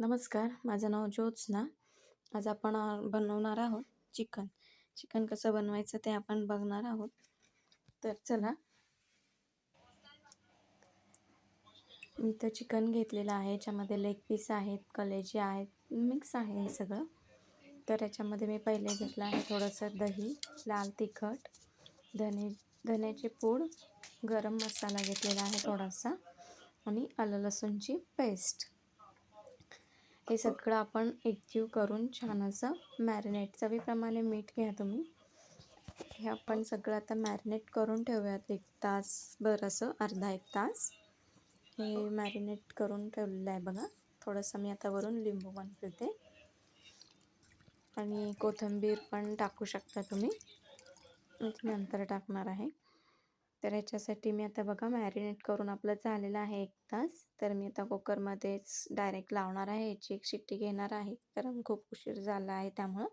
नमस्कार माझं नाव ज्योत्स्ना. आज आपण बनवणार आहोत चिकन. चिकन कसं बनवायचं ते आपण बघणार आहोत. तर चला. मी तर चिकन घेतलेलं आहे. याच्यामध्ये लेग पीस आहेत कलेजी आहेत मिक्स आहे हे सगळं. तर याच्यामध्ये मी पहिले घेतलं आहे थोडंसं दही लाल तिखट धने धण्याची पूड गरम मसाला घेतलेला आहे थोडासा आणि आलं लसूणची पेस्ट. हे सगळं आपण एकजीव करून छान असं मॅरिनेट चवीप्रमाणे मीठ घ्या तुम्ही. हे आपण सगळं आता मॅरिनेट करून ठेवूयात एक तास बरं असं अर्धा एक तास. हे मॅरिनेट करून ठेवलेलं आहे बघा. थोडंसं मी आता वरून लिंबू पण पिळते आणि कोथिंबीर पण टाकू शकता तुम्ही. नंतर टाकणार आहे. तर याच्यासाठी मी आता बघा मॅरिनेट करून आपलं झालेलं आहे एक तास. तर मी आता कुकरमध्येच डायरेक्ट लावणार आहे. याची एक शिट्टी घेणार आहे. कारण खूप उशीर झाला आहे त्यामुळं.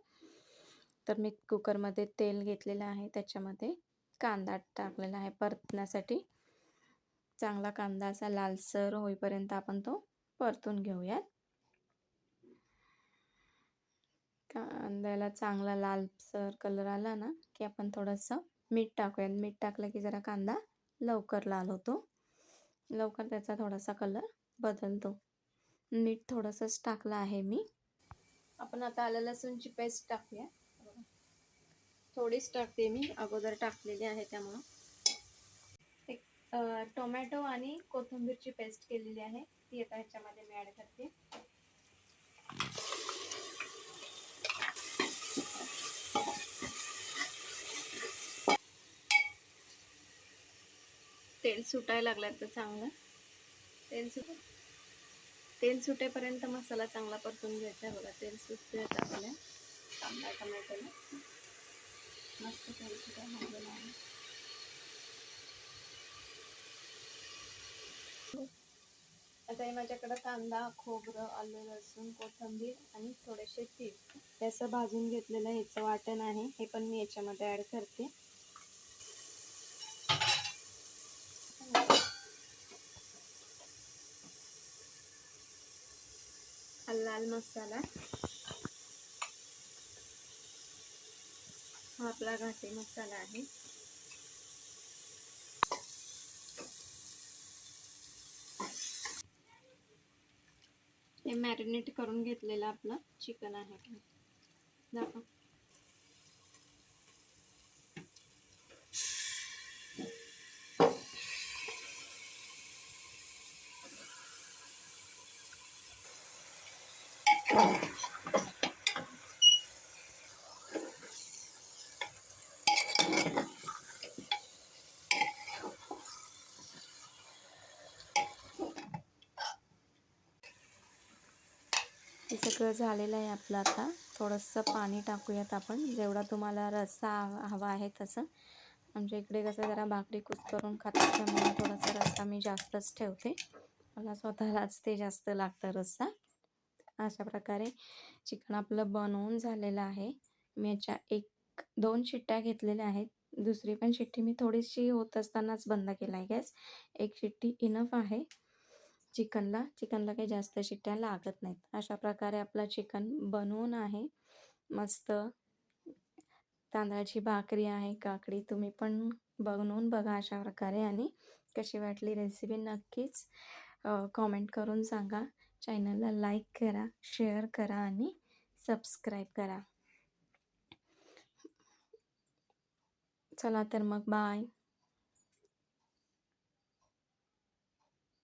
तर मी कुकरमध्ये तेल घेतलेलं आहे त्याच्यामध्ये. कांदा टाकलेला आहे परतण्यासाठी. चांगला कांदा असा लालसर होईपर्यंत आपण तो परतून घेऊयात. कांद्याला चांगला लालसर कलर आला ना की आपण थोडंसं मीठ टाकूयात. मीठ टाकलं की जरा कांदा लवकर लाल होतो. लवकर त्याचा थोडासा कलर बदलतो. मीठ थोडंसंच टाकलं आहे मी. आपण आता आलं लसूणची पेस्ट टाकूया. थोडीच टाकते मी. अगोदर टाकलेली आहे त्यामुळं. एक टोमॅटो आणि कोथिंबीरची पेस्ट केलेली आहे. ती आता ह्याच्यामध्ये मी ॲड करते. तेल सुटायला लागलं तर चांगलं. तेल सुट तेल सुटेपर्यंत मसाला चांगला परतून घ्यायचा बघा. तेल सुटते आपल्या कांदा टमॅटोला. मस्त तेल सुटायला लागलेलं आहे आता हे माझ्याकडं कांदा खोबरं आलं लसूण कोथिंबीर आणि थोडेसे तीळ. याचं भाजून घेतलेलं ह्याचं वाटण आहे. हे पण मी याच्यामध्ये ॲड करते. लाल मसाला हा आपला घाटी मसाला आहे हे मॅरिनेट करून घेतलेलं आपलं चिकन आहे. दाखव. हे सगळं झालेलं आहे आपलं आता. थोडंसं पाणी टाकूयात आपण. जेवढा तुम्हाला रस्सा हवा आहे तसं. आमच्या इकडे कसं जरा भाकरी कुस करून खातात त्यामुळे थोडासा रस्सा मी जास्तच ठेवते. मला स्वतःलाच ते जास्त लागतं रस्सा. अशा प्रकारे चिकन आपलं बनवून झालेलं आहे. मी याच्या एक दोन शिट्ट्या घेतलेल्या आहेत. दुसरी पण शिट्टी मी थोडीशी होत असतानाच बंद केला आहे गॅस. एक शिट्टी इनफ आहे. चिकनला चिकनला काही जास्त शिट्ट्या लागत नाहीत. अशा प्रकारे आपलं चिकन बनवून आहे. मस्त. तांदळाची भाकरी आहे काकडी तुम्ही पण बनवून बघा अशा प्रकारे आणि कशी वाटली रेसिपी नक्कीच कॉमेंट करून सांगा. चॅनलला लाईक करा शेअर करा आणि सबस्क्राईब करा. चला तर मग बाय.